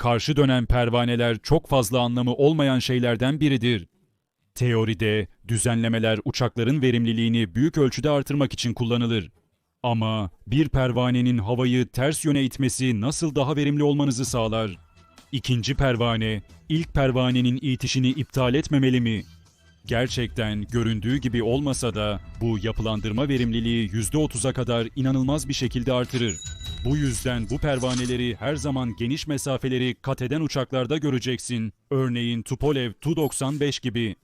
Karşı dönen pervaneler çok fazla anlamı olmayan şeylerden biridir. Teoride düzenlemeler uçakların verimliliğini büyük ölçüde artırmak için kullanılır. Ama bir pervanenin havayı ters yöne itmesi nasıl daha verimli olmanızı sağlar? İkinci pervane, ilk pervanenin itişini iptal etmemeli mi? Gerçekten göründüğü gibi olmasa da bu yapılandırma verimliliği %30'a kadar inanılmaz bir şekilde artırır. Bu yüzden bu pervaneleri her zaman geniş mesafeleri kat eden uçaklarda göreceksin. Örneğin Tupolev Tu-95 gibi.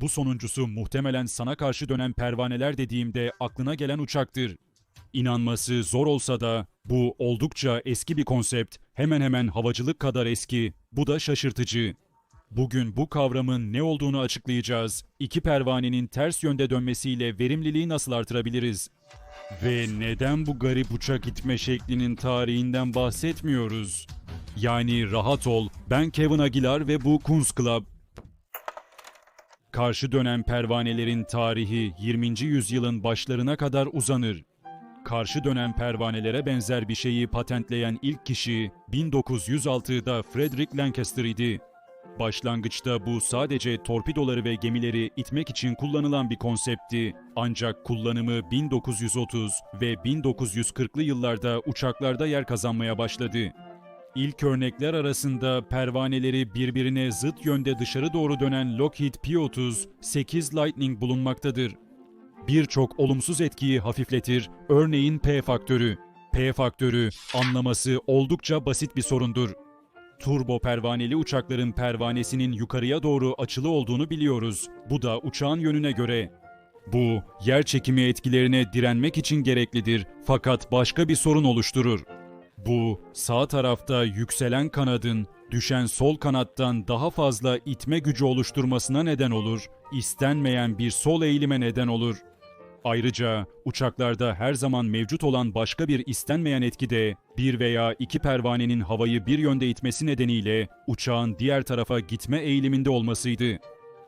Bu sonuncusu muhtemelen sana karşı dönen pervaneler dediğimde aklına gelen uçaktır. İnanması zor olsa da bu oldukça eski bir konsept, hemen hemen havacılık kadar eski. Bu da şaşırtıcı. Bugün bu kavramın ne olduğunu açıklayacağız. İki pervanenin ters yönde dönmesiyle verimliliği nasıl artırabiliriz? Ve neden bu garip uçak gitme şeklinin tarihinden bahsetmiyoruz? Yani rahat ol, ben Kevin Aguilar ve bu Kunz Club. Karşı dönen pervanelerin tarihi 20. yüzyılın başlarına kadar uzanır. Karşı dönen pervanelere benzer bir şeyi patentleyen ilk kişi 1906'da Frederick Lancaster idi. Başlangıçta bu sadece torpidoları ve gemileri itmek için kullanılan bir konseptti. Ancak kullanımı 1930 ve 1940'lı yıllarda uçaklarda yer kazanmaya başladı. İlk örnekler arasında pervaneleri birbirine zıt yönde dışarı doğru dönen Lockheed P-30 8 Lightning bulunmaktadır. Birçok olumsuz etkiyi hafifletir, örneğin P faktörü. P faktörü anlaması oldukça basit bir sorundur. Turbo pervaneli uçakların pervanesinin yukarıya doğru açılı olduğunu biliyoruz. Bu da uçağın yönüne göre. Bu, yer çekimi etkilerine direnmek için gereklidir fakat başka bir sorun oluşturur. Bu, sağ tarafta yükselen kanadın düşen sol kanattan daha fazla itme gücü oluşturmasına neden olur, istenmeyen bir sol eğilime neden olur. Ayrıca uçaklarda her zaman mevcut olan başka bir istenmeyen etki de bir veya iki pervanenin havayı bir yönde itmesi nedeniyle uçağın diğer tarafa gitme eğiliminde olmasıydı.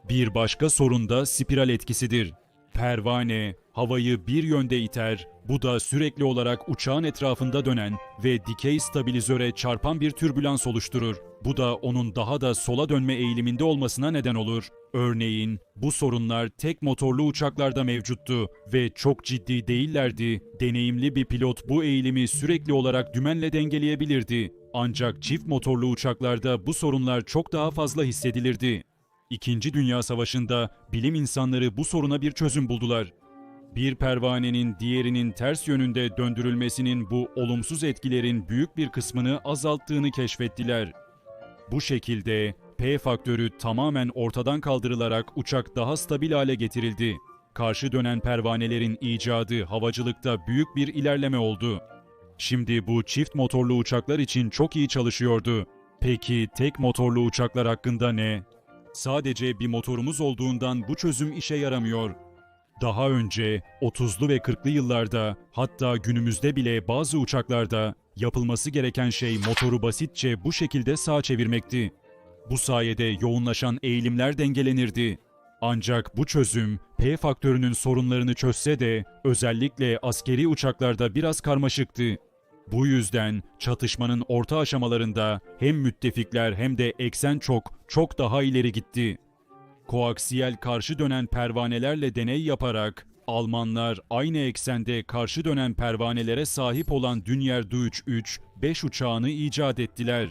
Bir başka sorun da spiral etkisidir. Pervane havayı bir yönde iter, bu da sürekli olarak uçağın etrafında dönen ve dikey stabilizöre çarpan bir türbülans oluşturur. Bu da onun daha da sola dönme eğiliminde olmasına neden olur. Örneğin bu sorunlar tek motorlu uçaklarda mevcuttu ve çok ciddi değillerdi. Deneyimli bir pilot bu eğilimi sürekli olarak dümenle dengeleyebilirdi. Ancak çift motorlu uçaklarda bu sorunlar çok daha fazla hissedilirdi. İkinci Dünya Savaşı'nda bilim insanları bu soruna bir çözüm buldular. Bir pervanenin diğerinin ters yönünde döndürülmesinin bu olumsuz etkilerin büyük bir kısmını azalttığını keşfettiler. Bu şekilde P faktörü tamamen ortadan kaldırılarak uçak daha stabil hale getirildi. Karşı dönen pervanelerin icadı havacılıkta büyük bir ilerleme oldu. Şimdi bu çift motorlu uçaklar için çok iyi çalışıyordu. Peki tek motorlu uçaklar hakkında ne? Sadece bir motorumuz olduğundan bu çözüm işe yaramıyor. Daha önce 30'lu ve 40'lı yıllarda hatta günümüzde bile bazı uçaklarda yapılması gereken şey motoru basitçe bu şekilde sağa çevirmekti. Bu sayede yoğunlaşan eğilimler dengelenirdi. Ancak bu çözüm P faktörünün sorunlarını çözse de özellikle askeri uçaklarda biraz karmaşıktı. Bu yüzden çatışmanın orta aşamalarında hem müttefikler hem de eksen çok çok daha ileri gitti. Koaksiyel karşı dönen pervanelerle deney yaparak Almanlar aynı eksende karşı dönen pervanelere sahip olan Dünyer Deutsch 3 5 uçağını icat ettiler.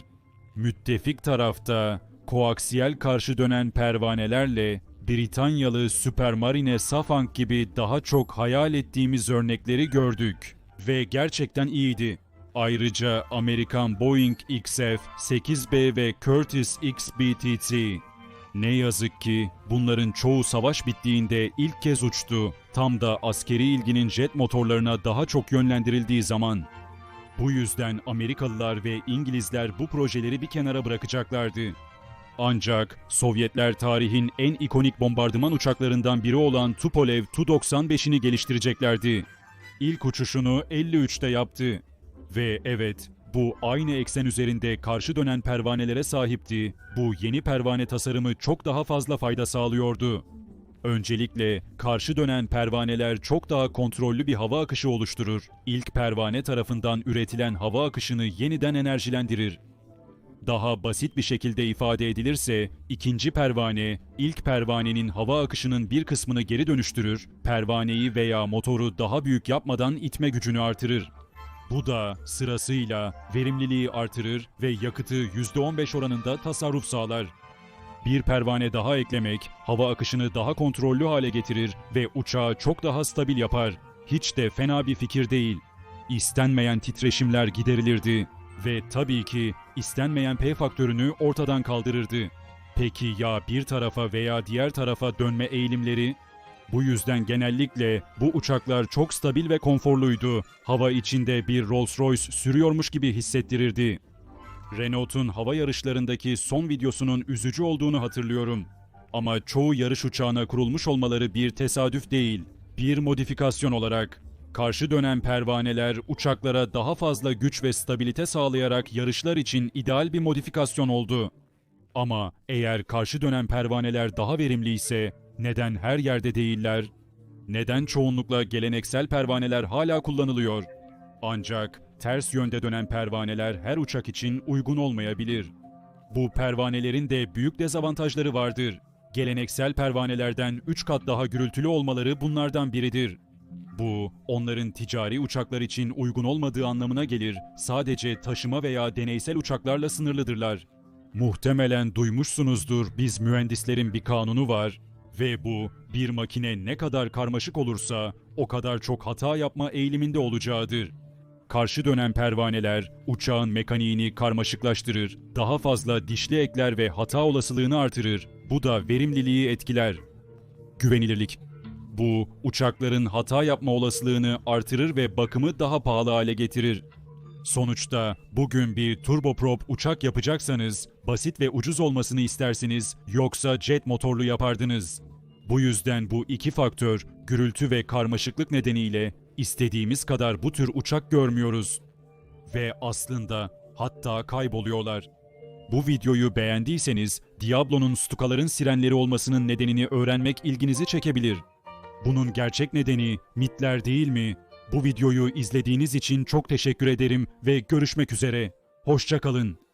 Müttefik tarafta koaksiyel karşı dönen pervanelerle Britanyalı Supermarine Safang gibi daha çok hayal ettiğimiz örnekleri gördük ve gerçekten iyiydi. Ayrıca Amerikan Boeing XF, 8B ve Curtiss XBTT. Ne yazık ki bunların çoğu savaş bittiğinde ilk kez uçtu. Tam da askeri ilginin jet motorlarına daha çok yönlendirildiği zaman. Bu yüzden Amerikalılar ve İngilizler bu projeleri bir kenara bırakacaklardı. Ancak Sovyetler tarihin en ikonik bombardıman uçaklarından biri olan Tupolev Tu-95'ini geliştireceklerdi. İlk uçuşunu 53'te yaptı. Ve evet, bu aynı eksen üzerinde karşı dönen pervanelere sahipti. Bu yeni pervane tasarımı çok daha fazla fayda sağlıyordu. Öncelikle karşı dönen pervaneler çok daha kontrollü bir hava akışı oluşturur. İlk pervane tarafından üretilen hava akışını yeniden enerjilendirir. Daha basit bir şekilde ifade edilirse, ikinci pervane, ilk pervanenin hava akışının bir kısmını geri dönüştürür, pervaneyi veya motoru daha büyük yapmadan itme gücünü artırır. Bu da sırasıyla verimliliği artırır ve yakıtı %15 oranında tasarruf sağlar. Bir pervane daha eklemek, hava akışını daha kontrollü hale getirir ve uçağı çok daha stabil yapar. Hiç de fena bir fikir değil. İstenmeyen titreşimler giderilirdi ve tabii ki istenmeyen P faktörünü ortadan kaldırırdı. Peki ya bir tarafa veya diğer tarafa dönme eğilimleri? Bu yüzden genellikle bu uçaklar çok stabil ve konforluydu. Hava içinde bir Rolls-Royce sürüyormuş gibi hissettirirdi. Renault'un hava yarışlarındaki son videosunun üzücü olduğunu hatırlıyorum. Ama çoğu yarış uçağına kurulmuş olmaları bir tesadüf değil, bir modifikasyon olarak. Karşı dönen pervaneler uçaklara daha fazla güç ve stabilite sağlayarak yarışlar için ideal bir modifikasyon oldu. Ama eğer karşı dönen pervaneler daha verimli ise neden her yerde değiller? Neden çoğunlukla geleneksel pervaneler hala kullanılıyor? Ancak ters yönde dönen pervaneler her uçak için uygun olmayabilir. Bu pervanelerin de büyük dezavantajları vardır. Geleneksel pervanelerden 3 kat daha gürültülü olmaları bunlardan biridir. Bu, onların ticari uçaklar için uygun olmadığı anlamına gelir. Sadece taşıma veya deneysel uçaklarla sınırlıdırlar. Muhtemelen duymuşsunuzdur biz mühendislerin bir kanunu var ve bu bir makine ne kadar karmaşık olursa o kadar çok hata yapma eğiliminde olacağıdır. Karşı dönen pervaneler uçağın mekaniğini karmaşıklaştırır, daha fazla dişli ekler ve hata olasılığını artırır. Bu da verimliliği etkiler. Güvenilirlik bu, uçakların hata yapma olasılığını artırır ve bakımı daha pahalı hale getirir. Sonuçta bugün bir turboprop uçak yapacaksanız basit ve ucuz olmasını istersiniz yoksa jet motorlu yapardınız. Bu yüzden bu iki faktör gürültü ve karmaşıklık nedeniyle istediğimiz kadar bu tür uçak görmüyoruz. Ve aslında hatta kayboluyorlar. Bu videoyu beğendiyseniz Diablo'nun stukaların sirenleri olmasının nedenini öğrenmek ilginizi çekebilir. Bunun gerçek nedeni mitler değil mi? Bu videoyu izlediğiniz için çok teşekkür ederim ve görüşmek üzere. Hoşçakalın.